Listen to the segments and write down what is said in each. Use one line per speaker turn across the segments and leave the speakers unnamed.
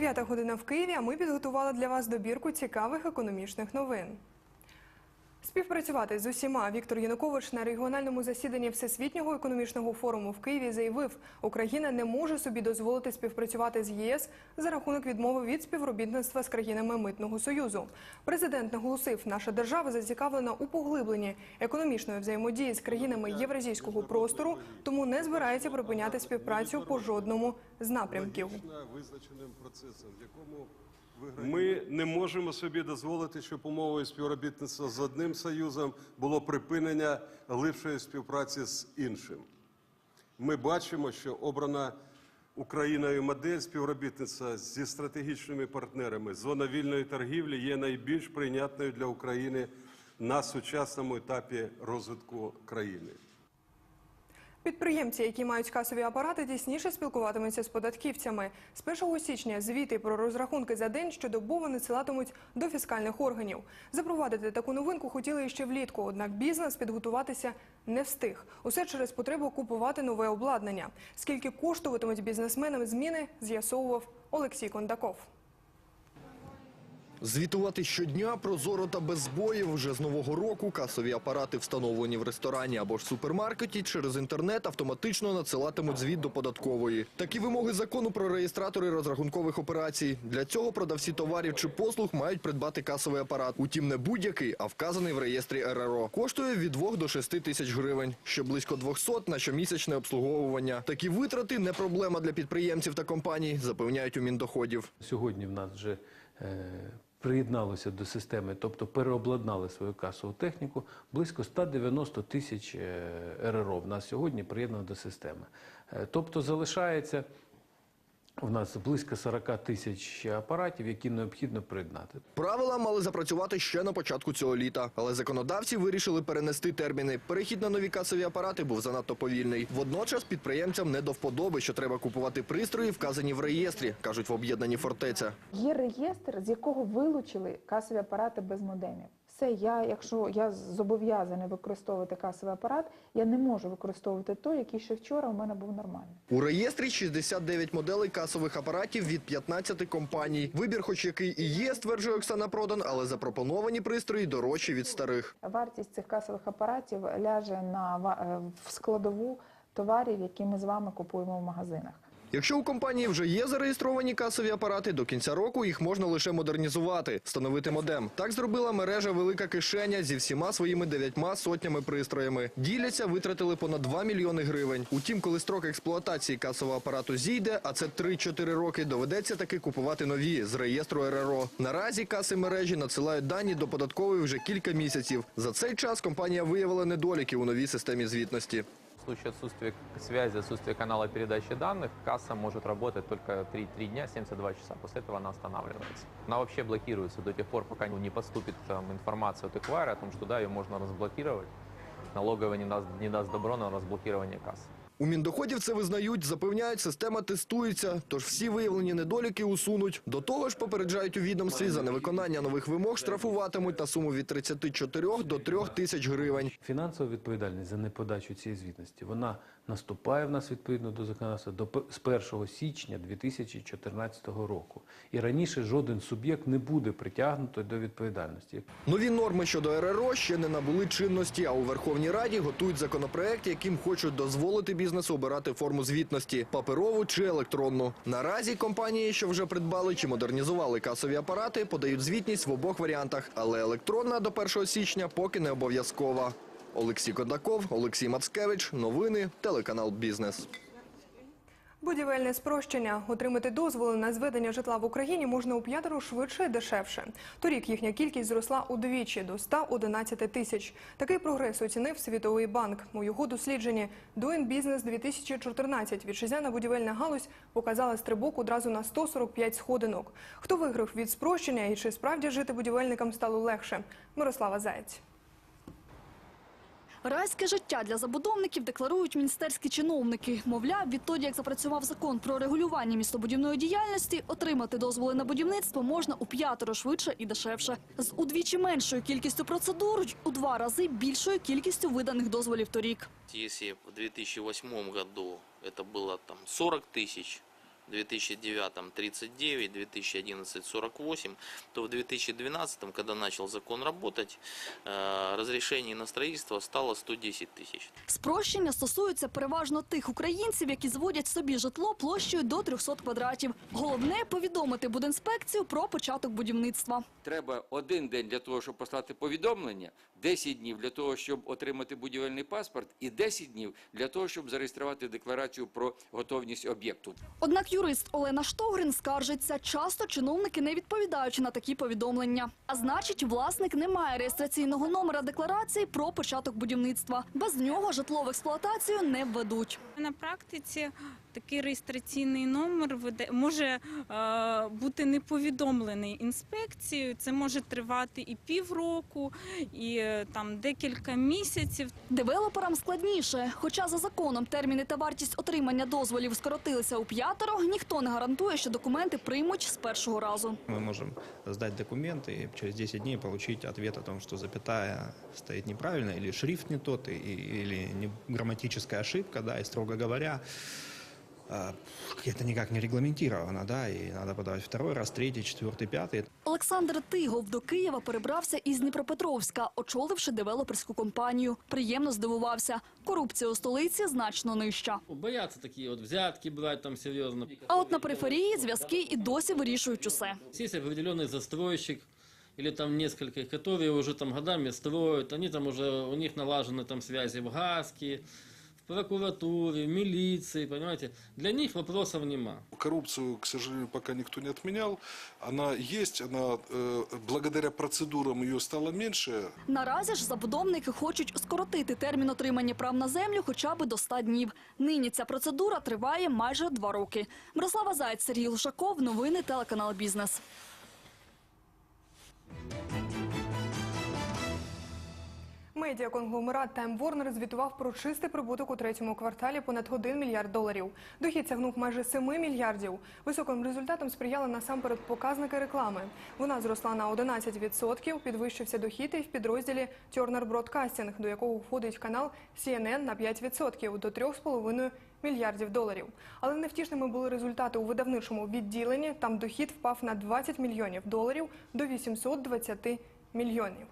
Дев'ята година в Києві. А ми підготували для вас добірку цікавих економічних новин. Співпрацювати з усіма Віктор Янукович на регіональному засіданні Всесвітнього економічного форуму в Києві заявив, Україна не може собі дозволити співпрацювати з ЄС за рахунок відмови від співробітництва з країнами митного союзу. Президент наголосив, наша держава зацікавлена у поглибленні економічної взаємодії з країнами євразійського простору, тому не збирається припиняти співпрацю по жодному з напрямків.
визначеним процесом, в якому ми не можемо собі дозволити, щоб умовою співробітництва з одним союзом було припинення глибшої співпраці з іншим. Ми бачимо, що обрана Україною модель співробітництва зі стратегічними партнерами зона вільної торгівлі є найбільш прийнятною для України на сучасному етапі розвитку країни.
Підприємці, які мають касові апарати, тісніше спілкуватимуться з податківцями. З 1 січня звіти про розрахунки за день щодобово надсилатимуть до фіскальних органів. Запровадити таку новинку хотіли ще влітку, однак бізнес підготуватися не встиг. Усе через потребу купувати нове обладнання. Скільки коштуватимуть бізнесменам зміни, з'ясовував Олексій Кондаков.
Звітувати щодня прозоро та без збоїв. Вже з нового року касові апарати, встановлені в ресторані або ж супермаркеті, через інтернет автоматично надсилатимуть звіт до податкової. Такі вимоги закону про реєстратори розрахункових операцій. Для цього продавці товарів чи послуг мають придбати касовий апарат. Утім, не будь-який, а вказаний в реєстрі РРО. Коштує від 2 до 6 тисяч гривень, що близько 200 на щомісячне обслуговування. Такі витрати не проблема для підприємців та компаній, запевняють у Міндоходів.
Сьогодні в нас вже е, приєдналося до системи, тобто переобладнали свою касову техніку. Близько 190 тисяч е, РРО в нас сьогодні приєднано до системи. Е, тобто залишається у нас близько 40 тисяч апаратів, які необхідно приєднати.
Правила мали запрацювати ще на початку цього літа, але законодавці вирішили перенести терміни. Перехід на нові касові апарати був занадто повільний. Водночас підприємцям не до вподоби, що треба купувати пристрої, вказані в реєстрі, кажуть в об'єднанні фортеця.
Є реєстр, з якого вилучили касові апарати без модемів. Все, я, якщо я зобов'язаний використовувати касовий апарат, я не можу використовувати той, який ще вчора у мене був нормальний.
У реєстрі 69 моделей касових апаратів від 15 компаній. Вибір, хоч який і є, стверджує Оксана Продан, але запропоновані пристрої дорожчі від старих.
Вартість цих касових апаратів ляже на е, в складову товарів, які ми з вами купуємо в магазинах.
Якщо у компанії вже є зареєстровані касові апарати, до кінця року їх можна лише модернізувати, встановити модем. Так зробила мережа Велика кишеня зі всіма своїми дев'ятьма сотнями пристроями. Діляться, витратили понад 2 мільйони гривень. Утім, коли строк експлуатації касового апарату зійде, а це 3-4 роки, доведеться таки купувати нові з реєстру РРО. Наразі каси мережі надсилають дані до податкової вже кілька місяців. За цей час компанія виявила недоліки у новій системі звітності.
Случае отсутствия связи, отсутствия канала передачи данных, касса может работать только 3, 3 дня, 72 часа. После этого она останавливается. Она вообще блокируется до тех пор, пока не поступит там, информация от эквайра о том, что да, ее можно разблокировать. Налоговая не даст, не даст добро на разблокирование кассы.
У Міндоходів це визнають, запевняють, система тестується, тож всі виявлені недоліки усунуть. До того ж, попереджають у відомстві за невиконання нових вимог штрафуватимуть на суму від 34 до 3 тисяч гривень.
Фінансова відповідальність за неподачу цієї звітності вона наступає в нас відповідно до законодавства до з 1 січня 2014 року. І раніше жоден суб'єкт не буде притягнутий до відповідальності.
Нові норми щодо РРО ще не набули чинності, а у Верховній Раді готують законопроект, яким хочуть дозволити бізнесу обирати форму звітності – паперову чи електронну. Наразі компанії, що вже придбали чи модернізували касові апарати, подають звітність в обох варіантах, але електронна до 1 січня поки не обов'язкова. Олексій Кондаков, Олексій Мацкевич. Новини. Телеканал «Бізнес».
Будівельне спрощення. Отримати дозволи на зведення житла в Україні можна у п'ятеро швидше і дешевше. Торік їхня кількість зросла удвічі до 111 тисяч. Такий прогрес оцінив Світовий банк. У його дослідженні Doing Business 2014 вітчизняна будівельна галузь показала стрибок одразу на 145 сходинок. Хто виграв від спрощення і чи справді жити будівельникам стало легше? Мирослава Заєць.
Райське життя для забудовників декларують міністерські чиновники. Мовляв, відтоді, як запрацював закон про регулювання містобудівної діяльності, отримати дозволи на будівництво можна у п'ятеро швидше і дешевше. З удвічі меншою кількістю процедур й у два рази більшою кількістю виданих дозволів торік.
Если в 2008 году это было там 40 тысяч в 2009 39, в 2011 48, то в 2012, когда начал закон работать, э, разрешений на строительство стало 110 тысяч.
Спрощення стосуються переважно тих українців, які зводять собі житло площею до 300 квадратів. Головне – повідомити Будінспекцію про початок будівництва.
Треба один день для того, щоб послати повідомлення, 10 днів для того, щоб отримати будівельний паспорт, і 10 днів для того, щоб зареєструвати декларацію про готовність об'єкту.
Однак юрист Олена Штогрин скаржиться, часто чиновники не відповідають на такі повідомлення. А значить, власник не має реєстраційного номера декларації про початок будівництва. Без нього житло в експлуатацію не введуть.
На практиці такий реєстраційний номер може е, бути не повідомлений інспекцією. Це може тривати і півроку, і е, там декілька місяців.
Девелоперам складніше. Хоча за законом терміни та вартість отримання дозволів скоротилися у п'ятеро, ніхто не гарантує, що документи приймуть з першого разу.
Мы можем сдать документы и через 10 дней получить ответ о том, что запятая стоит неправильно, или шрифт не тот, не- грамматическая ошибка, да, и строго говоря, это никак не регламентировано, да, и надо подавать второй раз, третий, четвертый, пятый.
Олександр Тигов до Києва перебрався із Дніпропетровська, очоливши девелоперську компанію. Приємно здивувався. Корупція у столиці значно нижча.
Боятся такие вот взятки брать там серьезно.
А от на периферії зв'язки і досі вирішують усе.
Есть определенный застройщик или там несколько, которые уже там годами строят, они там уже, у них налажены там связи в ГАСКе, в прокуратуре, в милиции, понимаете. Для них вопросов нема.
Коррупцию, к сожалению, пока никто не отменял. Она есть, она э, благодаря процедурам ее стало меньше.
Наразі ж забудовники хочуть скоротити термін отримання прав на землю хоча б до 100 днів. Нині ця процедура триває майже два роки. Мирослава Зайць, Сергій Лушаков, новини телеканал Бізнес.
Медіаконгломерат Time Warner звітував про чистий прибуток у третьому кварталі понад 1 мільярд доларів. Дохід сягнув майже 7 мільярдів. Високим результатом сприяли насамперед показники реклами. Вона зросла на 11%, підвищився дохід і в підрозділі Turner Broadcasting, до якого входить канал CNN на 5% до 3,5 мільярдів доларів. Але невтішними були результати у видавничому відділенні. Там дохід впав на 20 мільйонів доларів до 820 мільйонів.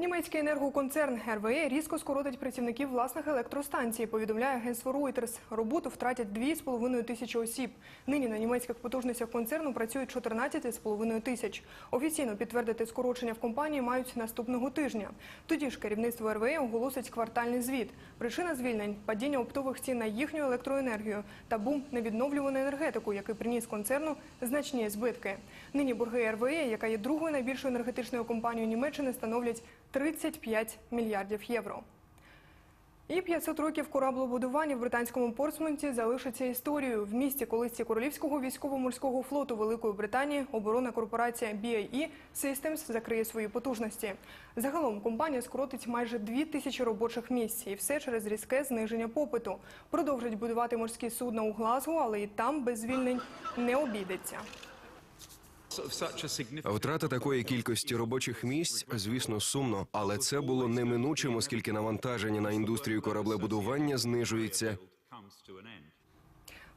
Німецький енергоконцерн РВЕ різко скоротить працівників власних електростанцій, повідомляє агентство Reuters. Роботу втратять 2,5 тисячі осіб. Нині на німецьких потужностях концерну працюють 14,5 тисяч. Офіційно підтвердити скорочення в компанії мають наступного тижня. Тоді ж керівництво РВЕ оголосить квартальний звіт. Причина звільнень – падіння оптових цін на їхню електроенергію та бум на енергетику, який приніс концерну значні збитки. Нині борги РВЕ, яка є другою найбільшою енергетичною компанією Німеччини, становлять 35 мільярдів євро. І 500 років кораблебудування в британському Портсмуті залишиться історією. В місті колисці Королівського військово-морського флоту Великої Британії оборонна корпорація BAE Systems закриє свої потужності. Загалом компанія скоротить майже 2 тисячі робочих місць, і все через різке зниження попиту. Продовжить будувати морські судна у Глазго, але і там без звільнень не обійдеться.
Втрата такої кількості робочих місць, звісно, сумно, але це було неминучим, оскільки навантаження на індустрію кораблебудування знижується.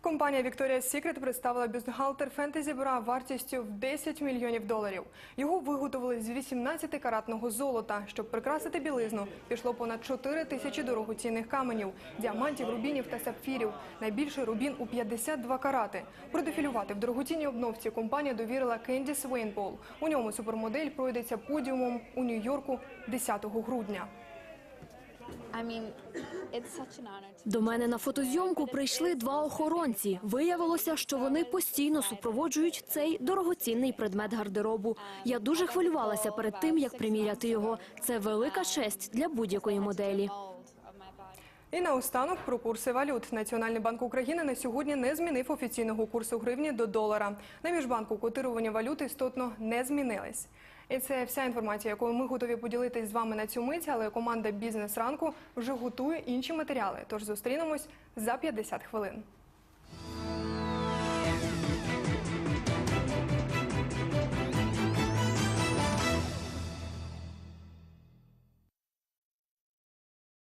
Компанія Victoria's Secret представила бюстгальтер фентезі бра вартістю в 10 мільйонів доларів. Його виготовили з 18-каратного золота. Щоб прикрасити білизну, пішло понад 4 тисячі дорогоцінних каменів, діамантів, рубінів та сапфірів. Найбільший рубін у 52 карати. Продефілювати в дорогоцінній обновці компанія довірила Кендіс Вейнпол. У ньому супермодель пройдеться подіумом у Нью-Йорку 10 грудня.
До мене на фотозйомку прийшли два охоронці. Виявилося, що вони постійно супроводжують цей дорогоцінний предмет гардеробу. Я дуже хвилювалася перед тим, як приміряти його. Це велика честь для будь-якої моделі.
І наостанок про курси валют. Національний банк України на сьогодні не змінив офіційного курсу гривні до долара. На міжбанку котирування валюти істотно не змінились. І це вся інформація, якою ми готові поділитись з вами на цю мить, але команда Бізнес ранку вже готує інші матеріали. Тож зустрінемось за 50 хвилин.